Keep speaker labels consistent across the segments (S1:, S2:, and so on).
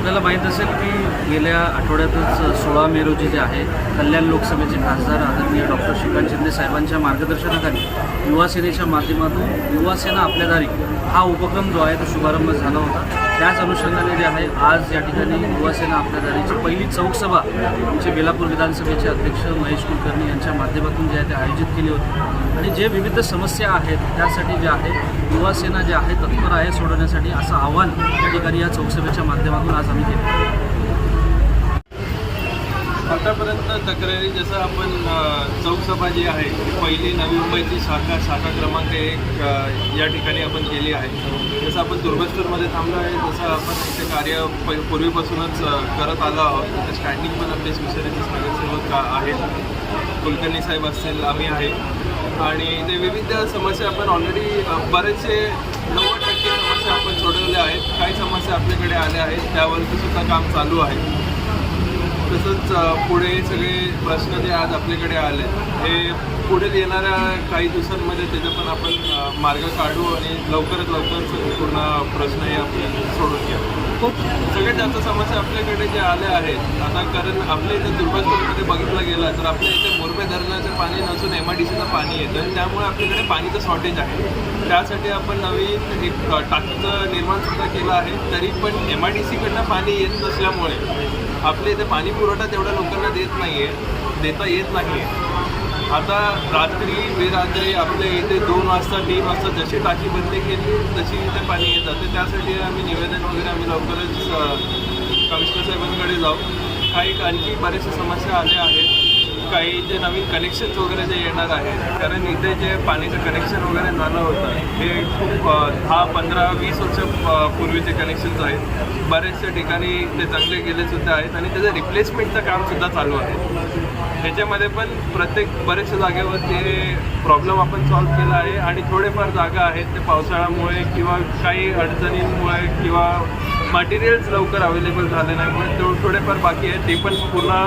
S1: आपल्याला माहीत असेल की गेल्या आठवड्यातच सोळा मे रोजी जे आहे कल्याण लोकसभेचे खासदार आदरणीय डॉक्टर श्रीकांत शिंदे साहेबांच्या मार्गदर्शनाखाली युवासेनेच्या माध्यमातून युवासेना आपल्या दारी हा उपक्रम जो आहे तो शुभारंभ झाला होता. त्याच अनुषंगाने जे आहे आज या ठिकाणी युवासेना आपल्या दारीची पहिली चौकसभा आमचे बेलापूर विधानसभेचे अध्यक्ष महेश कुलकर्णी यांच्या माध्यमातून जे आहे ते आयोजित केली होती. आणि जे विविध समस्या आहेत त्यासाठी जे आहे युवासेना जे आहे तत्पर आहे सोडवण्यासाठी असं आव्हान या ठिकाणी या चौकसभेच्या माध्यमातून आज आम्ही केलं.
S2: आतापर्यंत तक्रारी जसं आपण चौकसभा जी आहे ती पहिली नवी मुंबईची शाखा शाखा क्रमांक एक या ठिकाणी आपण केली आहे. जसं आपण दुर्गेश्वरमध्ये थांबलो आहे जसं आपण इथे कार्य प पूर्वीपासूनच करत आलो आहोत. तिथे स्टँडिंग पण आपले शिवसेनेचे नगरसेवक आहेत. कुलकर्णी साहेब असतील आम्ही आहे. आणि ते विविध समस्या आपण ऑलरेडी बरेचसे नव्वद टक्के समस्या आपण सोडवल्या आहेत. काही समस्या आपल्याकडे आल्या आहेत त्यावरती सुद्धा काम चालू आहे. तसंच पुढे सगळे प्रश्न जे आज आपल्याकडे आले हे पुढे येणाऱ्या काही दिवसांमध्ये त्याचा पण आपण मार्ग काढू आणि लवकरात लवकर सगळे पूर्ण प्रश्न हे आपण सोडून घेऊ सगळ्यात जास्त समस्या आपल्याकडे जे आल्या आहेत आता कारण आपल्या इथे दुर्गापूरमध्ये बघितलं गेलं तर आपल्या इथे मोरबे धरणाचं पाणी नसून एम आय डी सीचं पाणी येतं आणि त्यामुळे आपल्याकडे पाणीचं शॉर्टेज आहे. त्यासाठी आपण नवीन एक टाकीचं निर्माण सुद्धा केलं आहे तरी पण एम आय डी सीकडनं पाणी येत नसल्यामुळे आपल्या इथे पाणी पुरवठा तेवढ्या लोकांना देत नाही आहे देता येत नाही आहे आता रात्री बेरात्री आपल्या इथे दोन वाजता तीन वाजता जशी टाकी बंद केली तशी इथे पाणी येत. तर त्यासाठी आम्ही निवेदन वगैरे आम्ही लवकरच कमिशनर साहेबांकडे जाऊ. काही आणखी बऱ्याचशा समस्या आल्या आहेत. काही जे नवीन कनेक्शन्स वगैरे जे येणार आहेत कारण इथे जे पाण्याचं कनेक्शन वगैरे झालं होतं हे खूप दहा पंधरा वीस वर्ष पूर्वीचे कनेक्शन्स आहेत. बऱ्याचशा ठिकाणी ते चांगले गेले सुद्धा आहेत आणि त्याचं रिप्लेसमेंटचं कामसुद्धा चालू आहे. ह्याच्यामध्ये पण प्रत्येक बऱ्याचशा जागेवर ते प्रॉब्लेम आपण सॉल्व्ह केला आहे आणि थोडेफार जागा आहेत ते पावसाळ्यामुळे किंवा काही अडचणींमुळे किंवा मटेरियल्स लवकर अवेलेबल झाले नाहीमुळे तो थोडेफार बाकी आहे ते पण पूर्ण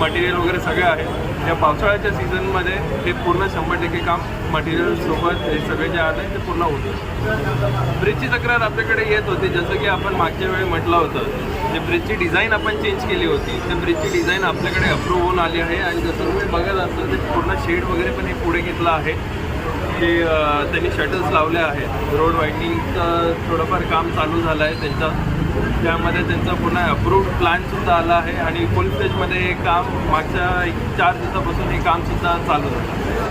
S2: मटेरियल वगैरे सगळं आहे. या पावसाळ्याच्या सीझनमध्ये हे पूर्ण शंभर टक्के काम मटेरियलसोबत हे सगळे जे आलं ते पूर्ण होतं ब्रिजची तक्रार आपल्याकडे येत होती. जसं की आपण मागच्या वेळी म्हटलं होतं जे ब्रिजची डिझाईन आपण चेंज केली होती त्या ब्रिजची डिझाईन आपल्याकडे अप्रूव्ह होऊन आली आहे. आणि जसं तुम्ही बघत असाल ते पूर्ण शेड वगैरे पण हे पुढे घेतलं आहे. की त्यांनी शटल्स लावले आहेत. रोड वाईंडिंगचं थोडंफार काम चालू झालं आहे. त्यांचा त्यामध्ये त्यांचा पुन्हा अप्रूव्ड प्लॅनसुद्धा आला आहे आणि फुल स्टेजमध्ये हे काम मागच्या एक चार दिवसापासून हे कामसुद्धा चालू आहे